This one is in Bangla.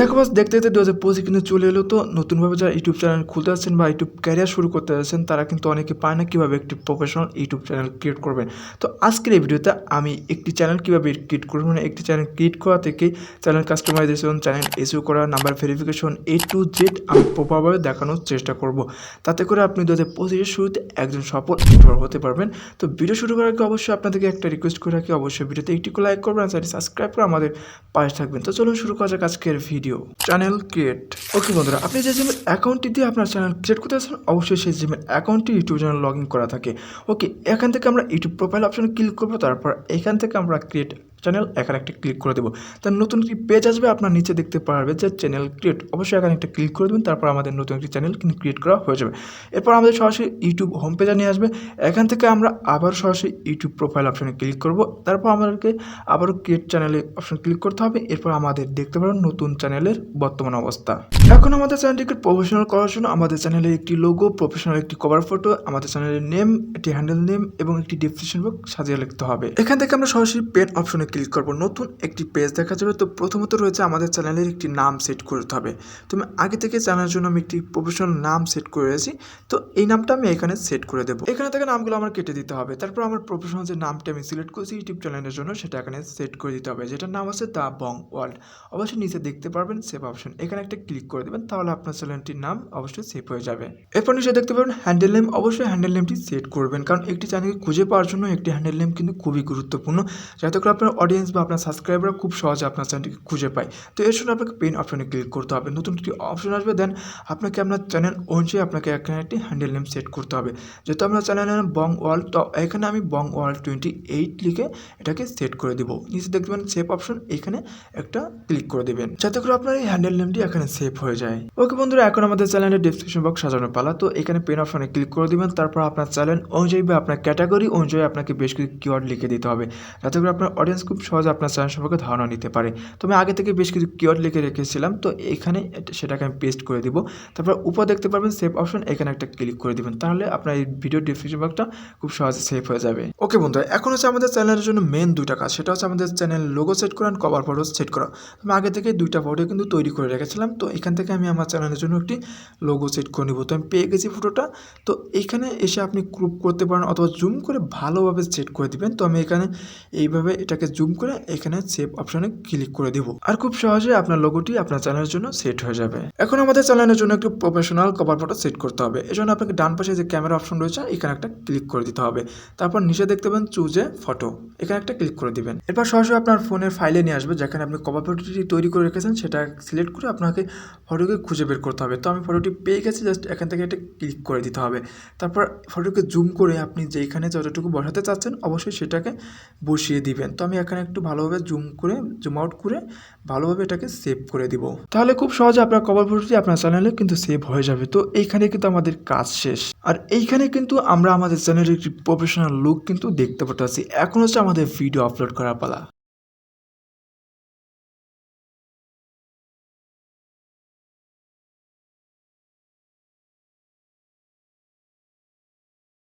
দেখো বাস দেখতে দেখতে দু হাজার পঁচিশ কিন্তু চলে এলো। তো নতুনভাবে যারা ইউটিউব চ্যানেল খুলতে যাচ্ছেন বা ইউটিউব ক্যারিয়ার শুরু করতে যাচ্ছেন, তারা কিন্তু অনেকে পায় না কীভাবে একটি প্রফেশনাল ইউটিউব চ্যানেল ক্রিয়েট করবেন তো আজকের এই ভিডিওতে আমি একটি চ্যানেল কীভাবে ক্রিয়েট করব মানে একটি চ্যানেল ক্রিয়েট করা থেকে চ্যানেল কাস্টমাইজেশন চ্যানেল এসিও করা number verification A to Z আমি প্রপারভাবে দেখানোর চেষ্টা করব। তাতে করে আপনি দু হাজার পঁচিশের শুরুতে একজন সফল ইউটিউবার হতে পারবেন। তো ভিডিও শুরু করার আগে অবশ্যই আপনাদেরকে একটা রিকোয়েস্ট করে রাখি, অবশ্যই ভিডিওতে একটি লাইক করবেন সাবস্ক্রাইব করে আমাদের পাশে থাকবেন। তো চলুন শুরু করা যাক আজকের ভিডিও চ্যানেল ক্রিয়েট ওকে বন্ধুরা, আপনি যে জিমেল অ্যাকাউন্টটি দিয়ে আপনার চ্যানেল ক্রিয়েট করতে চান অবশ্যই সেই জিমেল অ্যাকাউন্টটি ইউটিউব চ্যানেল লগ ইন করা থাকে। ওকে এখান থেকে আমরা ইউটিউব প্রোফাইল অপশানে ক্লিক করব, তারপর এখান থেকে আমরা ক্রিয়েট চ্যানেল এখানে একটা ক্লিক করে দেবো। তার নতুন একটি পেজ আসবে, আপনার নিচে দেখতে পারবে যে চ্যানেল ক্রিয়েট অবশ্যই এখানে একটা ক্লিক করে দেবেন, তারপর আমাদের নতুন একটি চ্যানেল কিন্তু ক্রিয়েট করা হয়ে যাবে। এরপর আমাদের সরাসরি ইউটিউব হোম পেজে নিয়ে আসবে। এখান থেকে আমরা আবার সরাসরি ইউটিউব প্রোফাইল অপশনে ক্লিক করব। তারপর আমাদেরকে আবারও ক্রিয়েট চ্যানেলে অপশন ক্লিক করতে হবে। এরপর আমাদের দেখতে পারেন নতুন চ্যানেলের বর্তমান অবস্থা। এখন আমাদের চ্যানেলটিকে প্রফেশনাল করার জন্য আমাদের চ্যানেলে একটি লোগো প্রফেশনাল একটি কভার ফটো আমাদের চ্যানেলের নেম একটি হ্যান্ডেল নেম এবং একটি ডিসক্রিপশন বক্স সাজিয়ে লিখতে হবে। এখান থেকে আমরা সরাসরি পেন অপশনে ক্লিক করব। নতুন একটি পেজ দেখা যাবে। তো প্রথমত রয়েছে আমাদের চ্যানেলের একটি নাম সেট করতে হবে। তো আমি আগে থেকে চ্যানেলের জন্য আমি একটি প্রফেশনাল নাম সেট করে রেখেছি। তো এই নামটা আমি এখানে সেট করে দেবো। এখানে থেকে নামগুলো আমার কেটে দিতে হবে। তারপর আমার প্রফেশনাল যে নামটা আমি সিলেক্ট করেছি ইউটিউব চ্যানেলের জন্য, সেটা এখানে সেট করে দিতে হবে। যেটার নাম আছে দ্য বং ওয়ার্ল্ড অবশ্যই নিচে দেখতে পারবেন সেভ অপশন এখানে একটা ক্লিক করে দেবেন, তাহলে আপনার চ্যানেলটির নাম অবশ্যই সেভ হয়ে যাবে। এরপর নিচে দেখতে পাবেন হ্যান্ডেল নেম অবশ্যই হ্যান্ডেল নেমটি সেট করবেন। কারণ একটি চ্যানেলকে খুঁজে পাওয়ার জন্য একটি হ্যান্ডেল নেম কিন্তু খুবই গুরুত্বপূর্ণ। যাতে করে আপনার অডিয়েন্স বা আপনার সাবস্ক্রাইবাররা খুব সহজে আপনার চ্যানেলটিকে খুঁজে পায়। তো এর জন্য আপনাকে পেন অপশনে ক্লিক করতে হবে। নতুন একটি অপশন আসবে দেন আপনাকে আপনার চ্যানেল অনুযায়ী আপনাকে এখানে একটি হ্যান্ডেল নেম সেট করতে হবে। যেহেতু আপনার চ্যানেলের বং ওয়ার্ল্ড তো এখানে আমি বং ওয়ার্ল্ড টোয়েন্টি এইট লিখে এটাকে সেট করে দেবো। নিচে দেখবেন সেভ অপশন এখানে একটা ক্লিক করে দেবেন। যাতে করে আপনার এই হ্যান্ডেল নেমটি এখানে সেভ হয়ে যায়। ওকে বন্ধুরা, এখন আমাদের চ্যানেলের ডিসক্রিপশন বক্স সাজানো পালা। তো এখানে পেন অপশনে ক্লিক করে দেবেন, তারপর আপনার চ্যানেল অনুযায়ী বা আপনার ক্যাটাগরি অনুযায়ী আপনাকে বেশ কিছু কিওয়ার্ড লিখে দিতে হবে। যাতে করে আপনার অডিয়েন্স খুব সহজে আপনার চ্যানেল সম্পর্কে ধারণা নিতে পারে। তো আমি আগে থেকে বেশ কিছু কিওয়ার্ড লিখে রেখেছিলাম, তো এখানে সেটাকে আমি পেস্ট করে দিব। তারপর উপর দেখতে পারবেন সেভ অপশন এখানে একটা ক্লিক করে দিবেন। তাহলে আপনার এই ভিডিও ডিসক্রিপশন বক্সটা খুব সহজে সেভ হয়ে যাবে। ওকে বন্ধুরা, এখন হচ্ছে আমাদের চ্যানেলের জন্য মেন দুইটা কাজ। সেটা হচ্ছে আমাদের চ্যানেল লোগো সেট করা কভার ফটো সেট করা। আমি আগে থেকে দুইটা ফটো কিন্তু তৈরি করে রেখেছিলাম। তো এখান থেকে আমি আমার চ্যানেলের জন্য একটি লোগো সেট করে নিব। তো আমি পেয়ে গেছি ফটোটা তো এইখানে এসে আপনি ক্রুপ করতে পারেন অথবা জুম করে ভালোভাবে সেট করে দিবেন। তো আমি এখানে এইভাবে এটাকে জুম করে এখানে সেভ অপশনে ক্লিক করে দিব। আর খুব সহজে আপনার লোগোটি আপনার চ্যানেলের জন্য সেট হয়ে যাবে। এখন আমাদের চ্যানেলের জন্য একটু প্রফেশনাল কভার ফটো সেট করতে হবে। এই জন্য আপনাকে ডান পাশে যে ক্যামেরা অপশন রয়েছে, এখানে একটা ক্লিক করে দিতে হবে। তারপর নিচে দেখতে পাবেন চুজে ফটো এখানে একটা ক্লিক করে দিবেন। এরপর সরাসরি আপনার ফোনের ফাইলে নিয়ে আসবে, যেখানে আপনি কভার ফটোটি তৈরি করে রেখেছেন, সেটা সিলেক্ট করে আপনাকে ফটোকে খুঁজে বের করতে হবে। তো আমি ফটোটি পেয়ে গেছি জাস্ট এখান থেকে একটা ক্লিক করে দিতে হবে। তারপর ফটোকে জুম করে আপনি যেখানে যতটুকু বসাতে চাচ্ছেন, অবশ্যই সেটাকে বসিয়ে দিবেন। তো আমি এখানে একটু ভালোভাবে জুম করে জুম আউট করে ভালোভাবে এটাকে সেভ করে দিব। তাহলে খুব সহজে আপনার কভার ফটোটি আপনার চ্যানেলে কিন্তু সেভ হয়ে যাবে। তো এইখানে কিন্তু আমাদের কাজ শেষ। আর এইখানে কিন্তু আমরা আমাদের চ্যানেলের একটি প্রফেশনাল লুক কিন্তু দেখতে পাচ্ছি এখন হচ্ছে আমাদের ভিডিও আপলোড করার পালা।